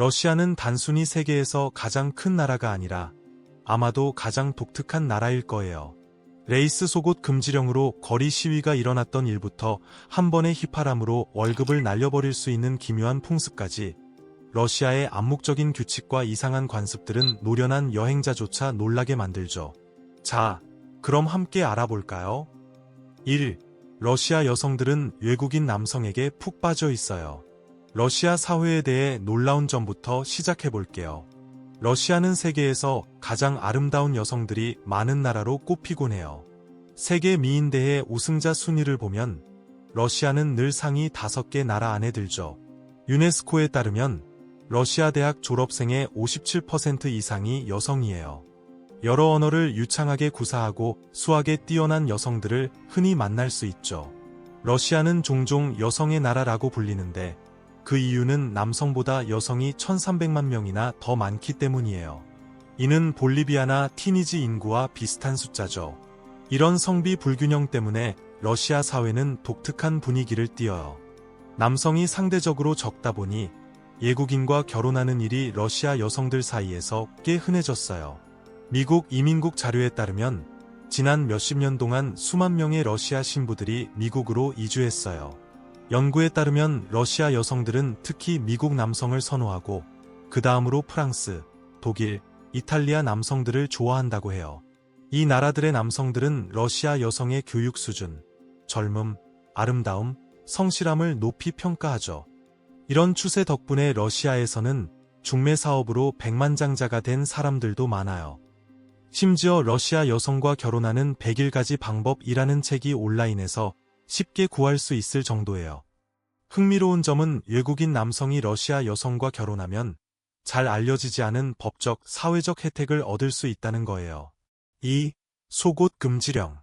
러시아는 단순히 세계에서 가장 큰 나라가 아니라 아마도 가장 독특한 나라일 거예요. 레이스 속옷 금지령으로 거리 시위가 일어났던 일부터 한 번의 휘파람으로 월급을 날려버릴 수 있는 기묘한 풍습까지 러시아의 암묵적인 규칙과 이상한 관습들은 노련한 여행자조차 놀라게 만들죠. 자, 그럼 함께 알아볼까요? 1. 러시아 여성들은 외국인 남성에게 푹 빠져 있어요. 러시아 사회에 대해 놀라운 점부터 시작해 볼게요. 러시아는 세계에서 가장 아름다운 여성들이 많은 나라로 꼽히곤 해요. 세계 미인대회 우승자 순위를 보면 러시아는 늘 상위 5개 나라 안에 들죠. 유네스코에 따르면 러시아 대학 졸업생의 57% 이상이 여성이에요. 여러 언어를 유창하게 구사하고 수학에 뛰어난 여성들을 흔히 만날 수 있죠. 러시아는 종종 여성의 나라라고 불리는데 그 이유는 남성보다 여성이 1300만 명이나 더 많기 때문이에요. 이는 볼리비아나 티니지 인구와 비슷한 숫자죠. 이런 성비 불균형 때문에 러시아 사회는 독특한 분위기를 띄어요. 남성이 상대적으로 적다 보니 예국인과 결혼하는 일이 러시아 여성들 사이에서 꽤 흔해졌어요. 미국 이민국 자료에 따르면 지난 몇십 년 동안 수만 명의 러시아 신부들이 미국으로 이주했어요. 연구에 따르면 러시아 여성들은 특히 미국 남성을 선호하고 그 다음으로 프랑스, 독일, 이탈리아 남성들을 좋아한다고 해요. 이 나라들의 남성들은 러시아 여성의 교육 수준, 젊음, 아름다움, 성실함을 높이 평가하죠. 이런 추세 덕분에 러시아에서는 중매 사업으로 백만장자가 된 사람들도 많아요. 심지어 러시아 여성과 결혼하는 100일가지 방법이라는 책이 온라인에서 쉽게 구할 수 있을 정도예요. 흥미로운 점은 외국인 남성이 러시아 여성과 결혼하면 잘 알려지지 않은 법적, 사회적 혜택을 얻을 수 있다는 거예요. 2. 속옷 금지령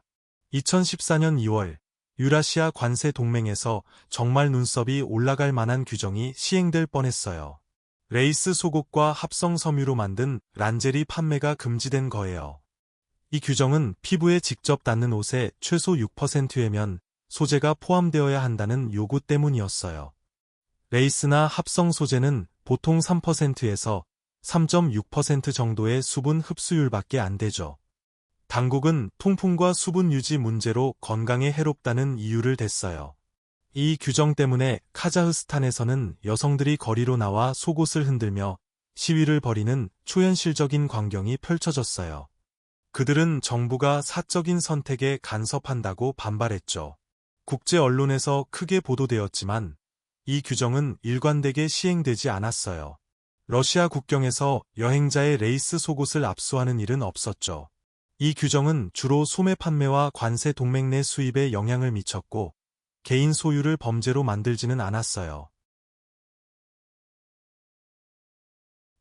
2014년 2월 유라시아 관세 동맹에서 정말 눈썹이 올라갈 만한 규정이 시행될 뻔했어요. 레이스 속옷과 합성 섬유로 만든 란제리 판매가 금지된 거예요. 이 규정은 피부에 직접 닿는 옷의 최소 6%의 면 소재가 포함되어야 한다는 요구 때문이었어요. 레이스나 합성 소재는 보통 3%에서 3.6% 정도의 수분 흡수율밖에 안 되죠. 당국은 통풍과 수분 유지 문제로 건강에 해롭다는 이유를 댔어요. 이 규정 때문에 카자흐스탄에서는 여성들이 거리로 나와 속옷을 흔들며 시위를 벌이는 초현실적인 광경이 펼쳐졌어요. 그들은 정부가 사적인 선택에 간섭한다고 반발했죠. 국제 언론에서 크게 보도되었지만 이 규정은 일관되게 시행되지 않았어요. 러시아 국경에서 여행자의 레이스 속옷을 압수하는 일은 없었죠. 이 규정은 주로 소매 판매와 관세 동맹 내 수입에 영향을 미쳤고 개인 소유를 범죄로 만들지는 않았어요.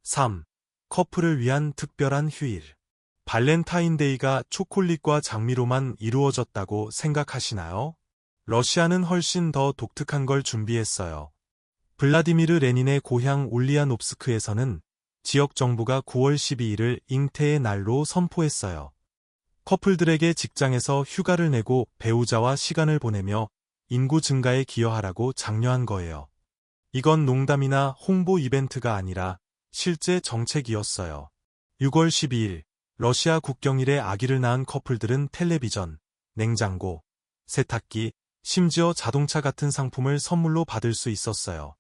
3. 커플을 위한 특별한 휴일. 발렌타인데이가 초콜릿과 장미로만 이루어졌다고 생각하시나요? 러시아는 훨씬 더 독특한 걸 준비했어요. 블라디미르 레닌의 고향 울리아노프스크에서는 지역 정부가 9월 12일을 잉태의 날로 선포했어요. 커플들에게 직장에서 휴가를 내고 배우자와 시간을 보내며 인구 증가에 기여하라고 장려한 거예요. 이건 농담이나 홍보 이벤트가 아니라 실제 정책이었어요. 6월 12일 러시아 국경일에 아기를 낳은 커플들은 텔레비전, 냉장고, 세탁기, 심지어 자동차 같은 상품을 선물로 받을 수 있었어요.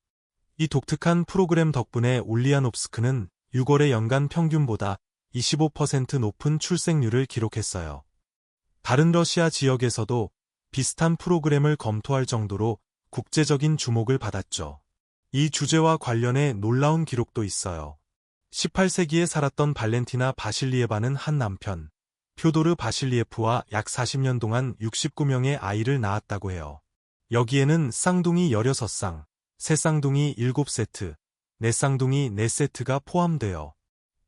이 독특한 프로그램 덕분에 울리아노프스크는 6월의 연간 평균보다 25% 높은 출생률을 기록했어요. 다른 러시아 지역에서도 비슷한 프로그램을 검토할 정도로 국제적인 주목을 받았죠. 이 주제와 관련해 놀라운 기록도 있어요. 18세기에 살았던 발렌티나 바실리에바는 한 남편, 표도르 바실리에프와 약 40년 동안 69명의 아이를 낳았다고 해요. 여기에는 쌍둥이 16쌍, 새쌍둥이 7세트, 네쌍둥이 4세트가 포함되어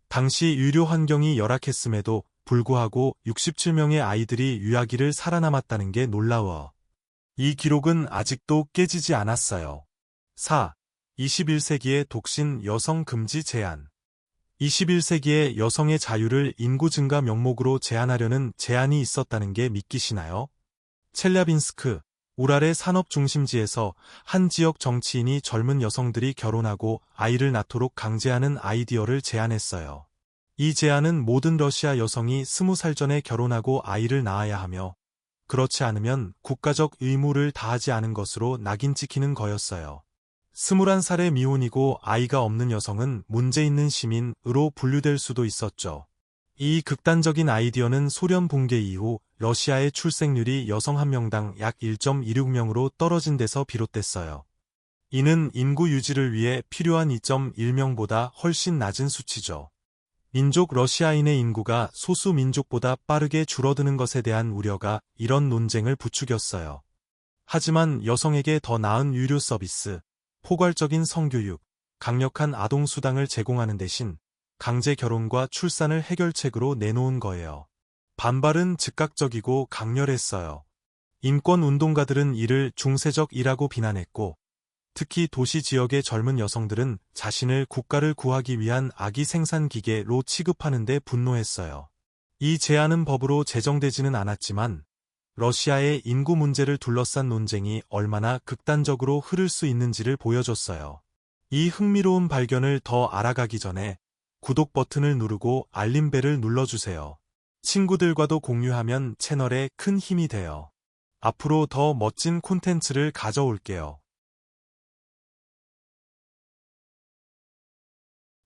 당시 유료 환경이 열악했음에도 불구하고 67명의 아이들이 유아기를 살아남았다는 게 놀라워. 이 기록은 아직도 깨지지 않았어요. 4. 21세기의 독신 여성 금지 제한 21세기의 여성의 자유를 인구 증가 명목으로 제한하려는 제안이 있었다는 게 믿기시나요? 첼라빈스크, 우랄의 산업 중심지에서 한 지역 정치인이 젊은 여성들이 결혼하고 아이를 낳도록 강제하는 아이디어를 제안했어요. 이 제안은 모든 러시아 여성이 스무 살 전에 결혼하고 아이를 낳아야 하며 그렇지 않으면 국가적 의무를 다하지 않은 것으로 낙인 찍히는 거였어요. 스물한 살의 미혼이고 아이가 없는 여성은 문제 있는 시민으로 분류될 수도 있었죠. 이 극단적인 아이디어는 소련 붕괴 이후 러시아의 출생률이 여성 한 명당 약 1.26명으로 떨어진 데서 비롯됐어요. 이는 인구 유지를 위해 필요한 2.1명보다 훨씬 낮은 수치죠. 민족 러시아인의 인구가 소수 민족보다 빠르게 줄어드는 것에 대한 우려가 이런 논쟁을 부추겼어요. 하지만 여성에게 더 나은 유료 서비스, 포괄적인 성교육, 강력한 아동수당을 제공하는 대신 강제 결혼과 출산을 해결책으로 내놓은 거예요. 반발은 즉각적이고 강렬했어요. 인권운동가들은 이를 중세적이라고 비난했고, 특히 도시 지역의 젊은 여성들은 자신을 국가를 구하기 위한 아기 생산 기계로 취급하는 데 분노했어요. 이 제안은 법으로 제정되지는 않았지만, 러시아의 인구 문제를 둘러싼 논쟁이 얼마나 극단적으로 흐를 수 있는지를 보여줬어요. 이 흥미로운 발견을 더 알아가기 전에 구독 버튼을 누르고 알림벨을 눌러주세요. 친구들과도 공유하면 채널에 큰 힘이 돼요. 앞으로 더 멋진 콘텐츠를 가져올게요.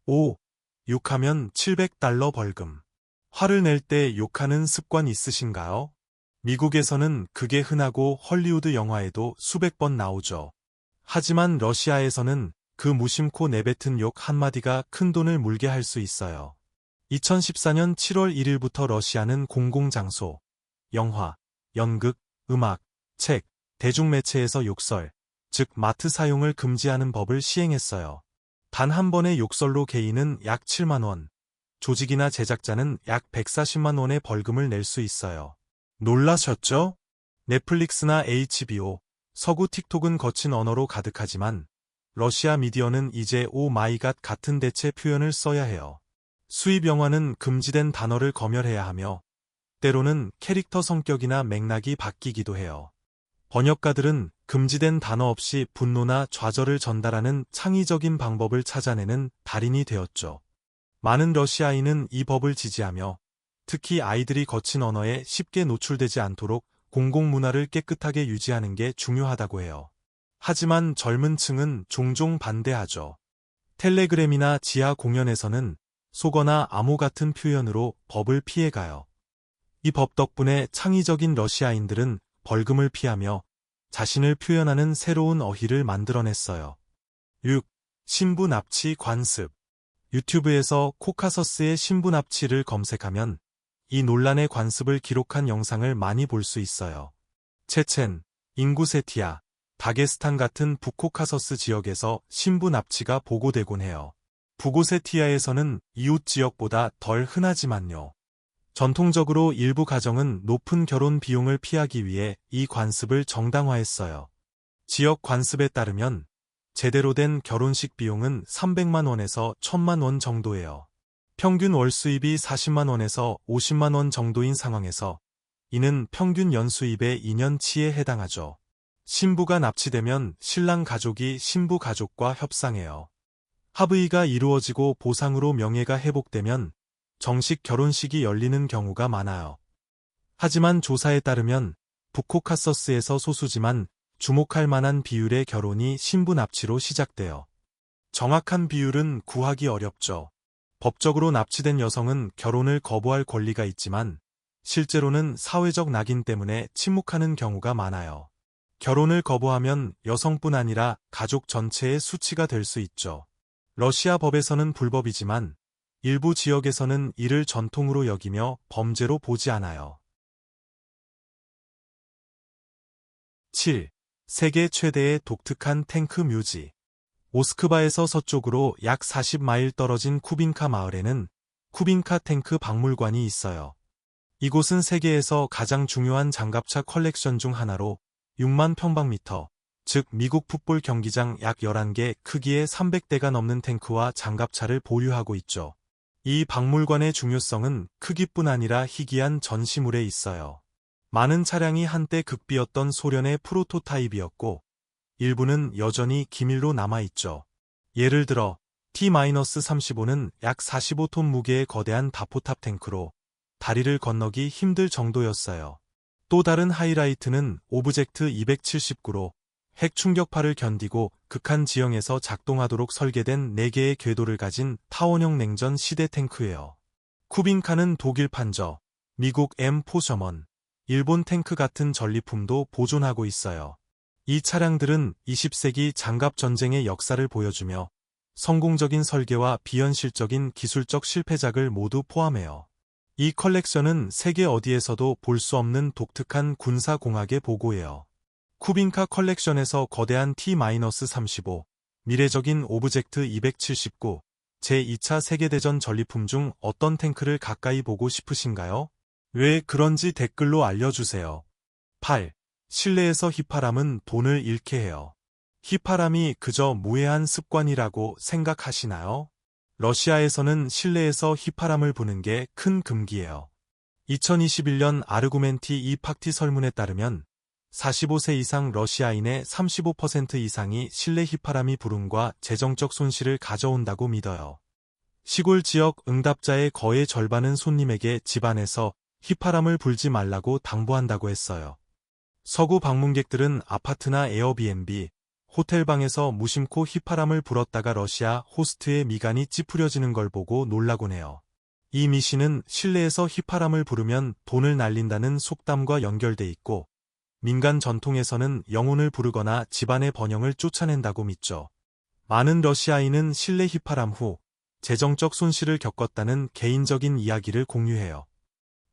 5. 욕하면 700달러 벌금. 화를 낼 때 욕하는 습관 있으신가요? 미국에서는 그게 흔하고 헐리우드 영화에도 수백 번 나오죠. 하지만 러시아에서는 그 무심코 내뱉은 욕 한마디가 큰 돈을 물게 할 수 있어요. 2014년 7월 1일부터 러시아는 공공장소, 영화, 연극, 음악, 책, 대중매체에서 욕설, 즉 마트 사용을 금지하는 법을 시행했어요. 단 한 번의 욕설로 개인은 약 7만원, 조직이나 제작자는 약 140만원의 벌금을 낼 수 있어요. 놀라셨죠? 넷플릭스나 HBO, 서구 틱톡은 거친 언어로 가득하지만 러시아 미디어는 이제 오 마이 갓 같은 대체 표현을 써야 해요. 수입 영화는 금지된 단어를 검열해야 하며 때로는 캐릭터 성격이나 맥락이 바뀌기도 해요. 번역가들은 금지된 단어 없이 분노나 좌절을 전달하는 창의적인 방법을 찾아내는 달인이 되었죠. 많은 러시아인은 이 법을 지지하며 특히 아이들이 거친 언어에 쉽게 노출되지 않도록 공공문화를 깨끗하게 유지하는 게 중요하다고 해요. 하지만 젊은 층은 종종 반대하죠. 텔레그램이나 지하 공연에서는 속어나 암호 같은 표현으로 법을 피해가요. 이 법 덕분에 창의적인 러시아인들은 벌금을 피하며 자신을 표현하는 새로운 어휘를 만들어냈어요. 6. 신부 납치 관습 유튜브에서 코카서스의 신부 납치를 검색하면 이 논란의 관습을 기록한 영상을 많이 볼 수 있어요. 체첸, 인구세티아, 다게스탄 같은 북코카서스 지역에서 신부 납치가 보고되곤 해요. 부고세티아에서는 이웃 지역보다 덜 흔하지만요. 전통적으로 일부 가정은 높은 결혼 비용을 피하기 위해 이 관습을 정당화했어요. 지역 관습에 따르면 제대로 된 결혼식 비용은 300만 원에서 1000만 원 정도예요. 평균 월 수입이 40만 원에서 50만 원 정도인 상황에서 이는 평균 연수입의 2년치에 해당하죠. 신부가 납치되면 신랑 가족이 신부 가족과 협상해요. 합의가 이루어지고 보상으로 명예가 회복되면 정식 결혼식이 열리는 경우가 많아요. 하지만 조사에 따르면 북코카서스에서 소수지만 주목할 만한 비율의 결혼이 신부 납치로 시작돼요. 정확한 비율은 구하기 어렵죠. 법적으로 납치된 여성은 결혼을 거부할 권리가 있지만 실제로는 사회적 낙인 때문에 침묵하는 경우가 많아요. 결혼을 거부하면 여성뿐 아니라 가족 전체의 수치가 될 수 있죠. 러시아 법에서는 불법이지만 일부 지역에서는 이를 전통으로 여기며 범죄로 보지 않아요. 7. 세계 최대의 독특한 탱크 묘지 모스크바에서 서쪽으로 약 40마일 떨어진 쿠빈카 마을에는 쿠빈카 탱크 박물관이 있어요. 이곳은 세계에서 가장 중요한 장갑차 컬렉션 중 하나로 6만 평방미터, 즉 미국 풋볼 경기장 약 11개 크기의 300대가 넘는 탱크와 장갑차를 보유하고 있죠. 이 박물관의 중요성은 크기뿐 아니라 희귀한 전시물에 있어요. 많은 차량이 한때 극비였던 소련의 프로토타입이었고, 일부는 여전히 기밀로 남아있죠. 예를 들어, T-35는 약 45톤 무게의 거대한 다포탑 탱크로 다리를 건너기 힘들 정도였어요. 또 다른 하이라이트는 오브젝트 279로 핵 충격파를 견디고 극한 지형에서 작동하도록 설계된 4개의 궤도를 가진 타원형 냉전 시대 탱크예요. 쿠빈카는 독일 판저, 미국 M4 셔먼, 일본 탱크 같은 전리품도 보존하고 있어요. 이 차량들은 20세기 장갑 전쟁의 역사를 보여주며 성공적인 설계와 비현실적인 기술적 실패작을 모두 포함해요. 이 컬렉션은 세계 어디에서도 볼 수 없는 독특한 군사공학의 보고예요. 쿠빈카 컬렉션에서 거대한 T-35, 미래적인 오브젝트 279, 제2차 세계대전 전리품 중 어떤 탱크를 가까이 보고 싶으신가요? 왜 그런지 댓글로 알려주세요. 8. 실내에서 휘파람은 돈을 잃게 해요. 휘파람이 그저 무해한 습관이라고 생각하시나요? 러시아에서는 실내에서 휘파람을 부는 게 큰 금기예요. 2021년 아르구멘티 이 팍티 설문에 따르면 45세 이상 러시아인의 35% 이상이 실내 휘파람이 불음과 재정적 손실을 가져온다고 믿어요. 시골 지역 응답자의 거의 절반은 손님에게 집안에서 휘파람을 불지 말라고 당부한다고 했어요. 서구 방문객들은 아파트나 에어비앤비, 호텔방에서 무심코 휘파람을 불었다가 러시아 호스트의 미간이 찌푸려지는 걸 보고 놀라곤 해요. 이 미신은 실내에서 휘파람을 부르면 돈을 날린다는 속담과 연결돼 있고 민간 전통에서는 영혼을 부르거나 집안의 번영을 쫓아낸다고 믿죠. 많은 러시아인은 실내 휘파람 후 재정적 손실을 겪었다는 개인적인 이야기를 공유해요.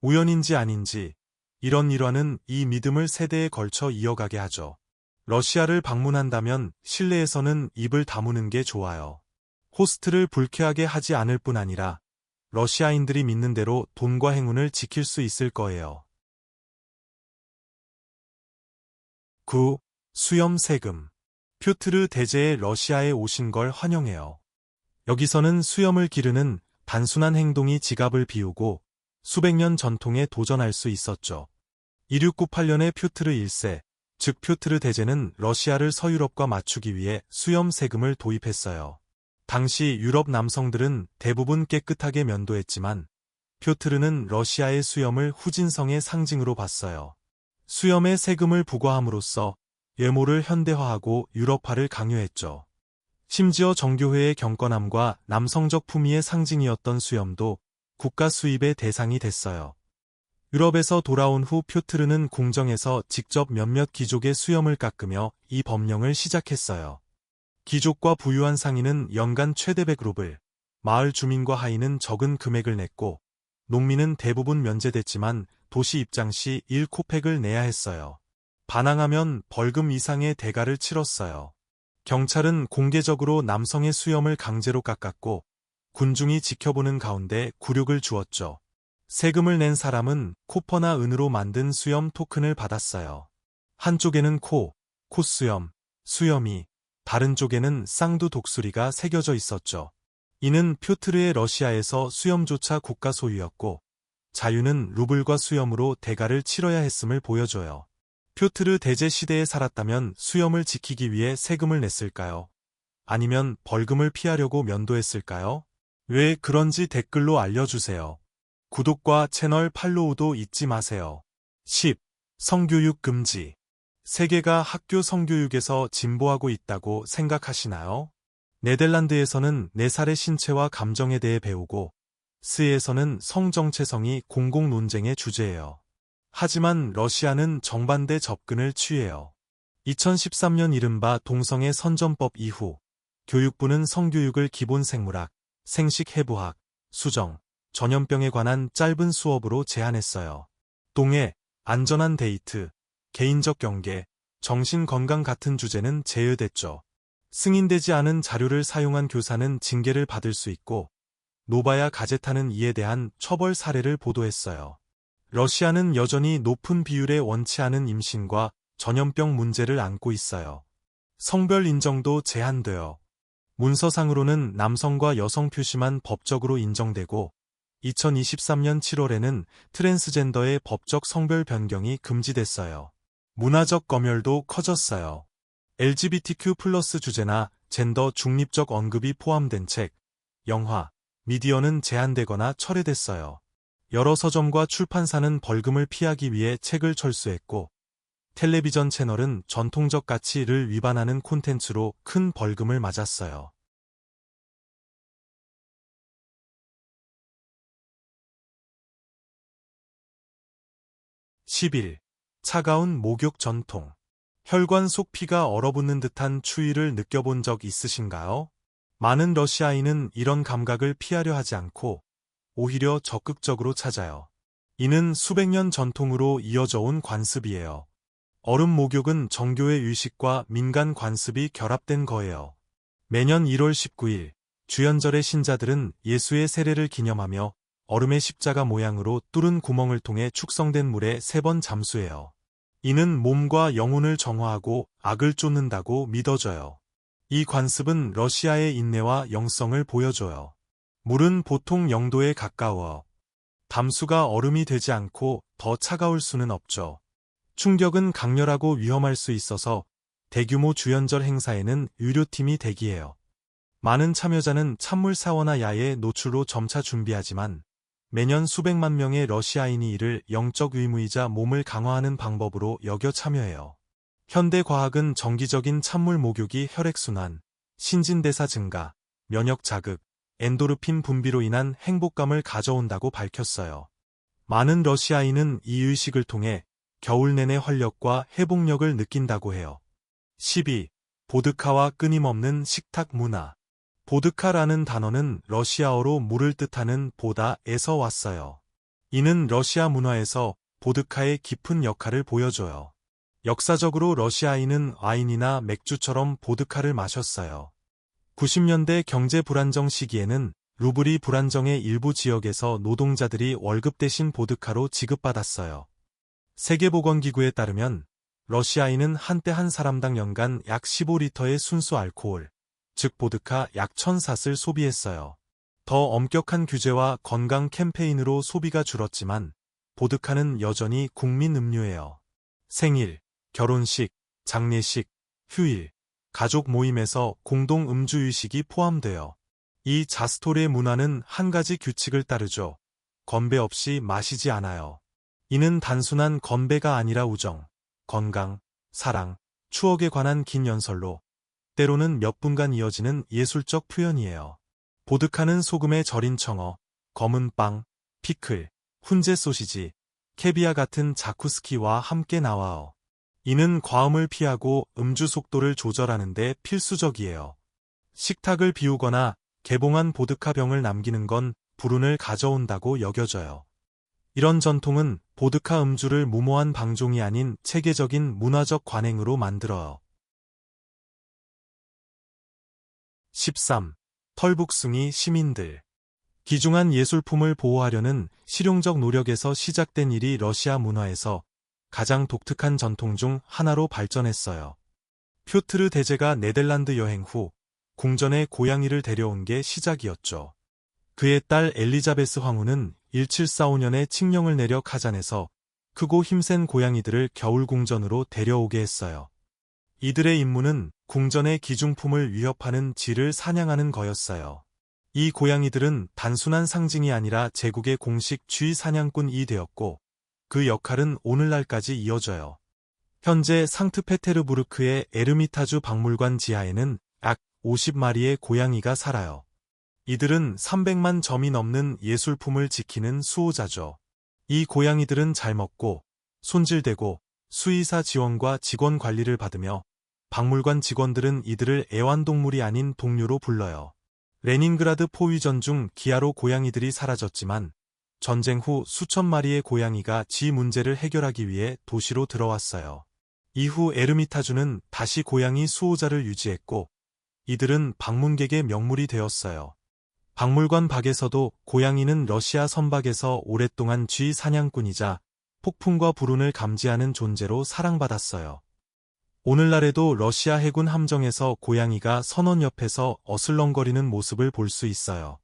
우연인지 아닌지 이런 일화는 이 믿음을 세대에 걸쳐 이어가게 하죠. 러시아를 방문한다면 실내에서는 입을 다무는 게 좋아요. 호스트를 불쾌하게 하지 않을 뿐 아니라 러시아인들이 믿는 대로 돈과 행운을 지킬 수 있을 거예요. 9. 수염 세금. 퓨트르 대제의 러시아에 오신 걸 환영해요. 여기서는 수염을 기르는 단순한 행동이 지갑을 비우고 수백 년 전통에 도전할 수 있었죠. 2698년에 퓨트르 1세, 즉 퓨트르 대제는 러시아를 서유럽과 맞추기 위해 수염 세금을 도입했어요. 당시 유럽 남성들은 대부분 깨끗하게 면도했지만 퓨트르는 러시아의 수염을 후진성의 상징으로 봤어요. 수염에 세금을 부과함으로써 외모를 현대화하고 유럽화를 강요했죠. 심지어 정교회의 경건함과 남성적 품위의 상징이었던 수염도 국가 수입의 대상이 됐어요. 유럽에서 돌아온 후 표트르는 궁정에서 직접 몇몇 귀족의 수염을 깎으며 이 법령을 시작했어요. 귀족과 부유한 상인은 연간 최대 100루블, 마을 주민과 하인은 적은 금액을 냈고 농민은 대부분 면제됐지만 도시 입장 시 1코팩을 내야 했어요. 반항하면 벌금 이상의 대가를 치렀어요. 경찰은 공개적으로 남성의 수염을 강제로 깎았고 군중이 지켜보는 가운데 굴욕을 주었죠. 세금을 낸 사람은 코퍼나 은으로 만든 수염 토큰을 받았어요. 한쪽에는 코, 콧수염, 수염이, 다른 쪽에는 쌍두 독수리가 새겨져 있었죠. 이는 퓨트르의 러시아에서 수염조차 국가 소유였고 자유는 루블과 수염으로 대가를 치러야 했음을 보여줘요. 퓨트르 대제 시대에 살았다면 수염을 지키기 위해 세금을 냈을까요? 아니면 벌금을 피하려고 면도했을까요? 왜 그런지 댓글로 알려주세요. 구독과 채널 팔로우도 잊지 마세요. 10. 성교육 금지. 세계가 학교 성교육에서 진보하고 있다고 생각하시나요? 네덜란드에서는 4살의 신체와 감정에 대해 배우고 스에서는 성정체성이 공공 논쟁의 주제예요. 하지만 러시아는 정반대 접근을 취해요. 2013년 이른바 동성애 선전법 이후 교육부는 성교육을 기본 생물학, 생식 해부학, 수정, 전염병에 관한 짧은 수업으로 제한했어요. 동해, 안전한 데이트, 개인적 경계, 정신 건강 같은 주제는 제외됐죠. 승인되지 않은 자료를 사용한 교사는 징계를 받을 수 있고 노바야 가제타는 이에 대한 처벌 사례를 보도했어요. 러시아는 여전히 높은 비율의 원치 않은 임신과 전염병 문제를 안고 있어요. 성별 인정도 제한되어 문서상으로는 남성과 여성 표시만 법적으로 인정되고 2023년 7월에는 트랜스젠더의 법적 성별 변경이 금지됐어요. 문화적 검열도 커졌어요. LGBTQ 플러스 주제나 젠더 중립적 언급이 포함된 책, 영화, 미디어는 제한되거나 철회됐어요. 여러 서점과 출판사는 벌금을 피하기 위해 책을 철수했고, 텔레비전 채널은 전통적 가치를 위반하는 콘텐츠로 큰 벌금을 맞았어요. 10일 차가운 목욕 전통. 혈관 속 피가 얼어붙는 듯한 추위를 느껴본 적 있으신가요? 많은 러시아인은 이런 감각을 피하려 하지 않고 오히려 적극적으로 찾아요. 이는 수백 년 전통으로 이어져 온 관습이에요. 얼음 목욕은 정교의 의식과 민간 관습이 결합된 거예요. 매년 1월 19일 주연절의 신자들은 예수의 세례를 기념하며 얼음의 십자가 모양으로 뚫은 구멍을 통해 축성된 물에 세 번 잠수해요. 이는 몸과 영혼을 정화하고 악을 쫓는다고 믿어져요. 이 관습은 러시아의 인내와 영성을 보여줘요. 물은 보통 영도에 가까워 담수가 얼음이 되지 않고 더 차가울 수는 없죠. 충격은 강렬하고 위험할 수 있어서 대규모 주연절 행사에는 의료팀이 대기해요. 많은 참여자는 찬물 사원나 야외 노출로 점차 준비하지만 매년 수백만 명의 러시아인이 이를 영적 의무이자 몸을 강화하는 방법으로 여겨 참여해요. 현대 과학은 정기적인 찬물 목욕이 혈액순환, 신진대사 증가, 면역 자극, 엔도르핀 분비로 인한 행복감을 가져온다고 밝혔어요. 많은 러시아인은 이 의식을 통해 겨울 내내 활력과 회복력을 느낀다고 해요. 12. 보드카와 끊임없는 식탁 문화 보드카라는 단어는 러시아어로 물을 뜻하는 보다에서 왔어요. 이는 러시아 문화에서 보드카의 깊은 역할을 보여줘요. 역사적으로 러시아인은 와인이나 맥주처럼 보드카를 마셨어요. 90년대 경제 불안정 시기에는 루블이 불안정의 일부 지역에서 노동자들이 월급 대신 보드카로 지급받았어요. 세계보건기구에 따르면 러시아인은 한때 한 사람당 연간 약 15리터의 순수 알코올, 즉 보드카 약 1000삿을 소비했어요. 더 엄격한 규제와 건강 캠페인으로 소비가 줄었지만 보드카는 여전히 국민 음료예요. 생일, 결혼식, 장례식, 휴일, 가족 모임에서 공동 음주 의식이 포함되어 이 자스토레 문화는 한 가지 규칙을 따르죠. 건배 없이 마시지 않아요. 이는 단순한 건배가 아니라 우정, 건강, 사랑, 추억에 관한 긴 연설로 때로는 몇 분간 이어지는 예술적 표현이에요. 보드카는 소금에 절인 청어, 검은 빵, 피클, 훈제 소시지, 캐비아 같은 자쿠스키와 함께 나와요. 이는 과음을 피하고 음주 속도를 조절하는 데 필수적이에요. 식탁을 비우거나 개봉한 보드카 병을 남기는 건 불운을 가져온다고 여겨져요. 이런 전통은 보드카 음주를 무모한 방종이 아닌 체계적인 문화적 관행으로 만들어요. 13. 털북숭이 시민들 기중한 예술품을 보호하려는 실용적 노력에서 시작된 일이 러시아 문화에서 가장 독특한 전통 중 하나로 발전했어요. 퓨트르 대제가 네덜란드 여행 후 궁전에 고양이를 데려온 게 시작이었죠. 그의 딸 엘리자베스 황후는 1745년에 칙령을 내려 카잔에서 크고 힘센 고양이들을 겨울 궁전으로 데려오게 했어요. 이들의 임무는 궁전의 기중품을 위협하는 쥐를 사냥하는 거였어요. 이 고양이들은 단순한 상징이 아니라 제국의 공식 쥐 사냥꾼이 되었고 그 역할은 오늘날까지 이어져요. 현재 상트페테르부르크의 에르미타주 박물관 지하에는 약 50마리의 고양이가 살아요. 이들은 300만 점이 넘는 예술품을 지키는 수호자죠. 이 고양이들은 잘 먹고 손질되고 수의사 지원과 직원 관리를 받으며 박물관 직원들은 이들을 애완동물이 아닌 동료로 불러요. 레닌그라드 포위전 중 기아로 고양이들이 사라졌지만 전쟁 후 수천 마리의 고양이가 지 문제를 해결하기 위해 도시로 들어왔어요. 이후 에르미타주는 다시 고양이 수호자를 유지했고 이들은 방문객의 명물이 되었어요. 박물관 밖에서도 고양이는 러시아 선박에서 오랫동안 쥐 사냥꾼이자 폭풍과 불운을 감지하는 존재로 사랑받았어요. 오늘날에도 러시아 해군 함정에서 고양이가 선원 옆에서 어슬렁거리는 모습을 볼 수 있어요.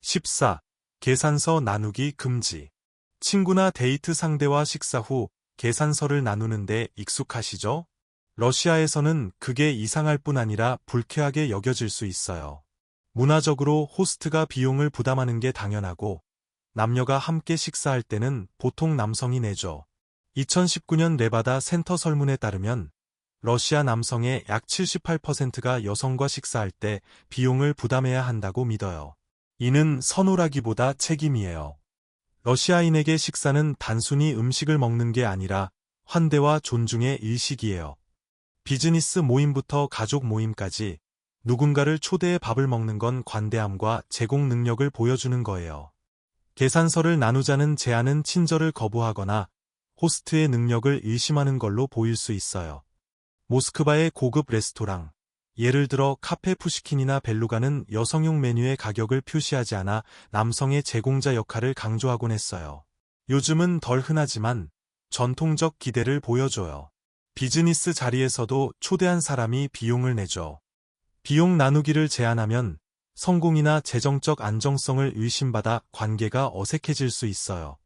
14. 계산서 나누기 금지. 친구나 데이트 상대와 식사 후 계산서를 나누는데 익숙하시죠? 러시아에서는 그게 이상할 뿐 아니라 불쾌하게 여겨질 수 있어요. 문화적으로 호스트가 비용을 부담하는 게 당연하고 남녀가 함께 식사할 때는 보통 남성이 내죠. 2019년 레바다 센터 설문에 따르면 러시아 남성의 약 78%가 여성과 식사할 때 비용을 부담해야 한다고 믿어요. 이는 선호라기보다 책임이에요. 러시아인에게 식사는 단순히 음식을 먹는 게 아니라 환대와 존중의 일식이에요. 비즈니스 모임부터 가족 모임까지 누군가를 초대해 밥을 먹는 건 관대함과 제공 능력을 보여주는 거예요. 계산서를 나누자는 제안은 친절을 거부하거나 호스트의 능력을 의심하는 걸로 보일 수 있어요. 모스크바의 고급 레스토랑, 예를 들어 카페 푸시킨이나 벨루가는 여성용 메뉴의 가격을 표시하지 않아 남성의 제공자 역할을 강조하곤 했어요. 요즘은 덜 흔하지만 전통적 기대를 보여줘요. 비즈니스 자리에서도 초대한 사람이 비용을 내죠. 비용 나누기를 제안하면 성공이나 재정적 안정성을 의심받아 관계가 어색해질 수 있어요.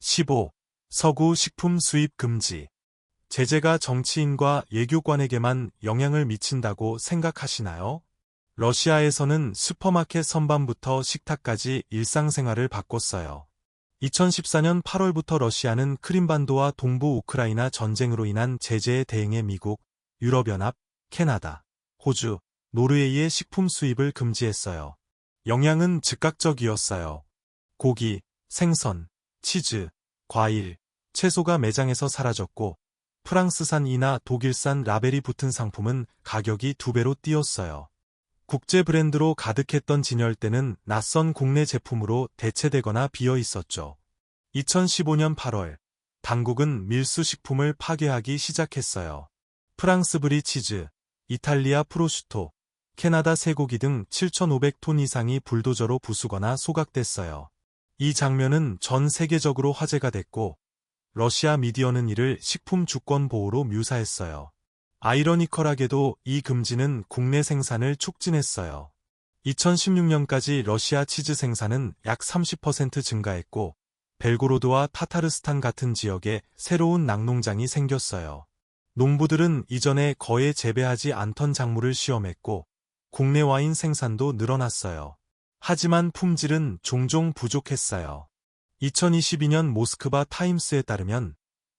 15. 서구 식품 수입 금지. 제재가 정치인과 예교관에게만 영향을 미친다고 생각하시나요? 러시아에서는 슈퍼마켓 선반부터 식탁까지 일상생활을 바꿨어요. 2014년 8월부터 러시아는 크림반도와 동부 우크라이나 전쟁으로 인한 제재에 대응해 미국, 유럽연합, 캐나다, 호주, 노르웨이의 식품 수입을 금지했어요. 영향은 즉각적이었어요. 고기, 생선, 치즈, 과일, 채소가 매장에서 사라졌고 프랑스산 이나 독일산 라벨이 붙은 상품은 가격이 두 배로 뛰었어요. 국제 브랜드로 가득했던 진열대는 낯선 국내 제품으로 대체되거나 비어 있었죠. 2015년 8월, 당국은 밀수 식품을 파괴하기 시작했어요. 프랑스 브리 치즈, 이탈리아 프로슈토, 캐나다 쇠고기 등 7,500톤 이상이 불도저로 부수거나 소각됐어요. 이 장면은 전 세계적으로 화제가 됐고 러시아 미디어는 이를 식품 주권 보호로 묘사했어요. 아이러니컬하게도 이 금지는 국내 생산을 촉진했어요. 2016년까지 러시아 치즈 생산은 약 30% 증가했고 벨고로드와 타타르스탄 같은 지역에 새로운 낙농장이 생겼어요. 농부들은 이전에 거의 재배하지 않던 작물을 시험했고 국내 와인 생산도 늘어났어요. 하지만 품질은 종종 부족했어요. 2022년 모스크바 타임스에 따르면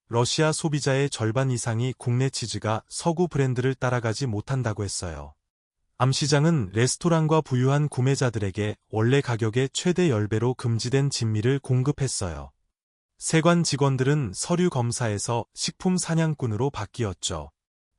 러시아 소비자의 절반 이상이 국내 치즈가 서구 브랜드를 따라가지 못한다고 했어요. 암시장은 레스토랑과 부유한 구매자들에게 원래 가격의 최대 10배로 금지된 진미를 공급했어요. 세관 직원들은 서류 검사에서 식품 사냥꾼으로 바뀌었죠.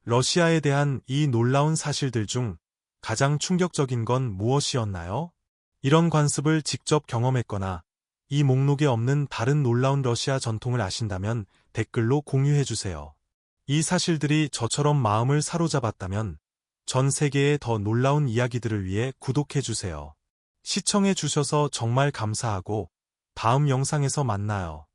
러시아에 대한 이 놀라운 사실들 중 가장 충격적인 건 무엇이었나요? 이런 관습을 직접 경험했거나 이 목록에 없는 다른 놀라운 러시아 전통을 아신다면 댓글로 공유해주세요. 이 사실들이 저처럼 마음을 사로잡았다면 전 세계의 더 놀라운 이야기들을 위해 구독해주세요. 시청해주셔서 정말 감사하고 다음 영상에서 만나요.